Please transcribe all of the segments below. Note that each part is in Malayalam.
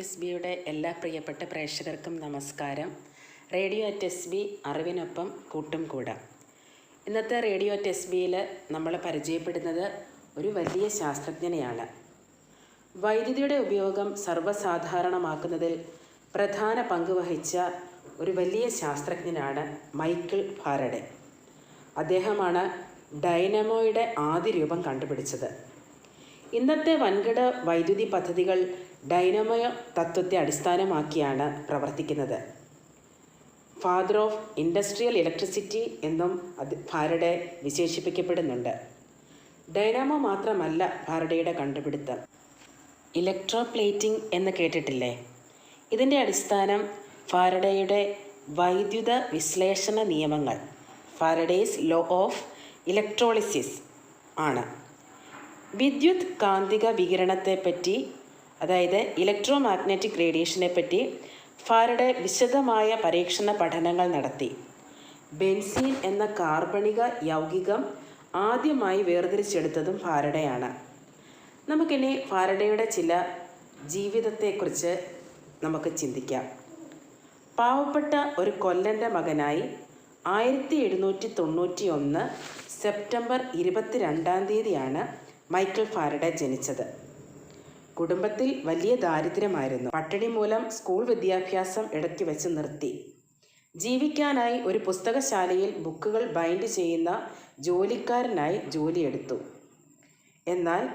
ചാനലിന്റെ എല്ലാ പ്രിയപ്പെട്ട പ്രേക്ഷകർക്കും നമസ്കാരം. റേഡിയോ അറ്റ് എസ് ബി അറിവിനൊപ്പം കൂട്ടും കൂടാം. ഇന്നത്തെ റേഡിയോ അറ്റ് എസ് ബിയിൽ നമ്മൾ പരിചയപ്പെടുന്നത് ഒരു വലിയ ശാസ്ത്രജ്ഞനെയാണ്. വൈദ്യുതിയുടെ ഉപയോഗം സർവസാധാരണമാക്കുന്നതിൽ പ്രധാന പങ്ക് വഹിച്ച ഒരു വലിയ ശാസ്ത്രജ്ഞനാണ് മൈക്കിൾ ഫാരഡെ. അദ്ദേഹമാണ് ഡൈനമോയുടെ ആദ്യ രൂപം കണ്ടുപിടിച്ചത്. ഇന്നത്തെ വൻകിട വൈദ്യുതി പദ്ധതികൾ ഡൈനമയ തത്വത്തെ അടിസ്ഥാനമാക്കിയാണ് പ്രവർത്തിക്കുന്നത്. ഫാദർ ഓഫ് ഇൻഡസ്ട്രിയൽ ഇലക്ട്രിസിറ്റി എന്നും അത് ഭാരടെ വിശേഷിപ്പിക്കപ്പെടുന്നുണ്ട്. ഡൈനാമോ മാത്രമല്ല ഭാരടയുടെ കണ്ടുപിടുത്തം. ഇലക്ട്രോപ്ലേറ്റിംഗ് എന്ന് കേട്ടിട്ടില്ലേ? ഇതിന്റെ അടിസ്ഥാനം ഫാരഡയുടെ വൈദ്യുത വിശ്ലേഷണ നിയമങ്ങൾ ഫാരഡേസ് ലോ ഓഫ് ഇലക്ട്രോളിസിസ് ആണ്. വിദ്യുത് കാന്തിക വികിരണത്തെപ്പറ്റി അതായത് ഇലക്ട്രോ മാഗ്നറ്റിക് റേഡിയേഷനെ പറ്റി ഫാരഡെ വിശദമായ പരീക്ഷണ പഠനങ്ങൾ നടത്തി. ബെൻസീൻ എന്ന കാർബണിക യൗകികം ആദ്യമായി വേർതിരിച്ചെടുത്തതും ഫാരഡെയാണ്. നമുക്കിനി ഫാരഡയുടെ ചില ജീവിതത്തെക്കുറിച്ച് നമുക്ക് ചിന്തിക്കാം. പാവപ്പെട്ട ഒരു കൊല്ലന്റെ മകനായി ആയിരത്തി എഴുന്നൂറ്റി തൊണ്ണൂറ്റി ഒന്ന് സെപ്റ്റംബർ ഇരുപത്തിരണ്ടാം തീയതിയാണ് മൈക്കിൾ ഫാരഡെ ജനിച്ചത്. കുടുംബത്തിൽ വലിയ ദാരിദ്ര്യമായിരുന്നു. പട്ടിണി മൂലം സ്കൂൾ വിദ്യാഭ്യാസം ഇടയ്ക്ക് വെച്ച് നിർത്തി. ജീവിക്കാനായി ഒരു പുസ്തകശാലയിൽ ബുക്കുകൾ ബൈൻഡ് ചെയ്യുന്ന ജോലിക്കാരനായി ജോലിയെടുത്തു. എന്നാൽ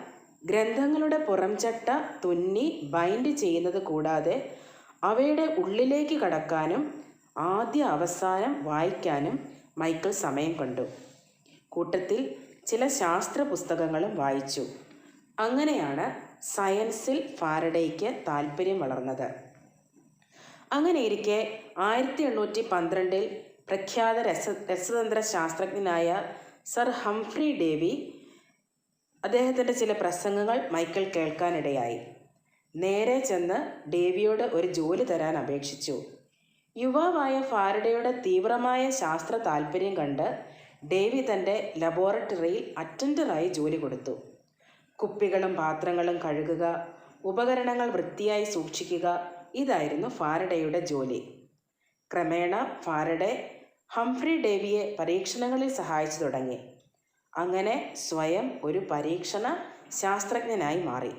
ഗ്രന്ഥങ്ങളുടെ പുറംചട്ട തുന്നി ബൈൻഡ് ചെയ്യുന്നത് കൂടാതെ അവയുടെ ഉള്ളിലേക്ക് കടക്കാനും ആദ്യ അവസാനം വായിക്കാനും മൈക്കിൾ സമയം കണ്ടു. കൂട്ടത്തിൽ ചില ശാസ്ത്ര പുസ്തകങ്ങളും വായിച്ചു. അങ്ങനെയാണ് സയൻസിൽ ഫാരഡേക്ക് താല്പര്യം വളർന്നത്. അങ്ങനെയിരിക്കെ ആയിരത്തി എണ്ണൂറ്റി പന്ത്രണ്ടിൽ പ്രഖ്യാത രസ രസതന്ത്ര ശാസ്ത്രജ്ഞനായ സർ ഹംഫ്രി ഡേവി അദ്ദേഹത്തിന്റെ ചില പ്രസംഗങ്ങൾ മൈക്കിൾ കേൾക്കാനിടയായി. നേരെ ചെന്ന് ഡേവിയോട് ഒരു ജോലി തരാൻ അപേക്ഷിച്ചു. യുവാവായ ഫാരഡയുടെ തീവ്രമായ ശാസ്ത്ര താല്പര്യം കണ്ട് ഡേവി തന്റെ ലബോറട്ടറിയിൽ അറ്റൻഡറായി ജോലി കൊടുത്തു. കുപ്പികളും പാത്രങ്ങളും കഴുകുക ഉപകരണങ്ങൾ വൃത്തിയായി സൂക്ഷിക്കുക ഇതായിരുന്നു ഫാരഡയുടെ ജോലി. ക്രമേണ ഫാരഡെ ഹംഫ്രി ഡേവിയെ പരീക്ഷണങ്ങളിൽ സഹായിച്ചു തുടങ്ങി. അങ്ങനെ സ്വയം ഒരു പരീക്ഷണ ശാസ്ത്രജ്ഞനായി മാറി.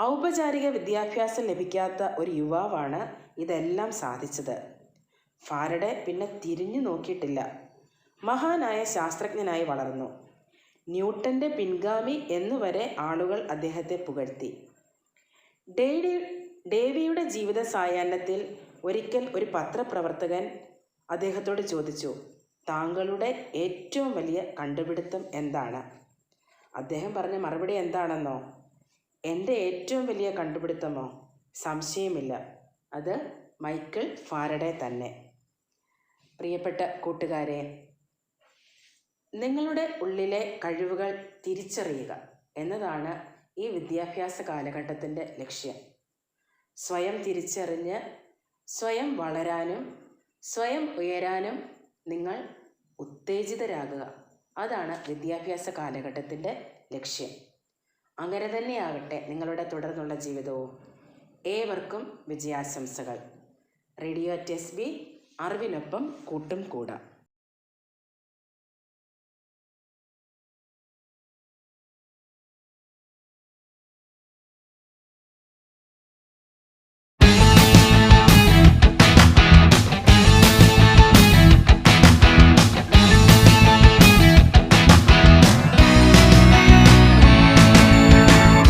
ഔപചാരിക വിദ്യാഭ്യാസം ലഭിക്കാത്ത ഒരു യുവാവാണ് ഇതെല്ലാം സാധിച്ചത്. ഫാരഡെ പിന്നെ തിരിഞ്ഞു നോക്കിയിട്ടില്ല. മഹാനായ ശാസ്ത്രജ്ഞനായി വളർന്നു. ന്യൂട്ടന്റെ പിൻഗാമി എന്നുവരെ ആളുകൾ അദ്ദേഹത്തെ പുകഴ്ത്തി. ഡേവി ഡേവിയുടെ ജീവിത സായാഹ്നത്തിൽ ഒരിക്കൽ ഒരു പത്രപ്രവർത്തകൻ അദ്ദേഹത്തോട് ചോദിച്ചു താങ്കളുടെ ഏറ്റവും വലിയ കണ്ടുപിടുത്തം എന്താണ്? അദ്ദേഹം പറഞ്ഞ മറുപടി എന്താണെന്നോ? എന്റെ ഏറ്റവും വലിയ കണ്ടുപിടുത്തമോ? സംശയമില്ല. അത് മൈക്കിൾ ഫാരഡേ തന്നെ. പ്രിയപ്പെട്ട കൂട്ടുകാരെ നിങ്ങളുടെ ഉള്ളിലെ കഴിവുകൾ തിരിച്ചറിയുക എന്നതാണ് ഈ വിദ്യാഭ്യാസ കാലഘട്ടത്തിന്റെ ലക്ഷ്യം. സ്വയം തിരിച്ചറിഞ്ഞ് സ്വയം വളരാനും സ്വയം ഉയരാനും നിങ്ങൾ ഉത്തേജിതരാകുക. അതാണ് വിദ്യാഭ്യാസ കാലഘട്ടത്തിന്റെ ലക്ഷ്യം. അങ്ങനെ തന്നെയാകട്ടെ നിങ്ങളുടെ തുടർന്നുള്ള ജീവിതവും. ഏവർക്കും വിജയാശംസകൾ. റേഡിയോ ടെസ് ബി അറിവിനൊപ്പം കൂട്ടും കൂടാം.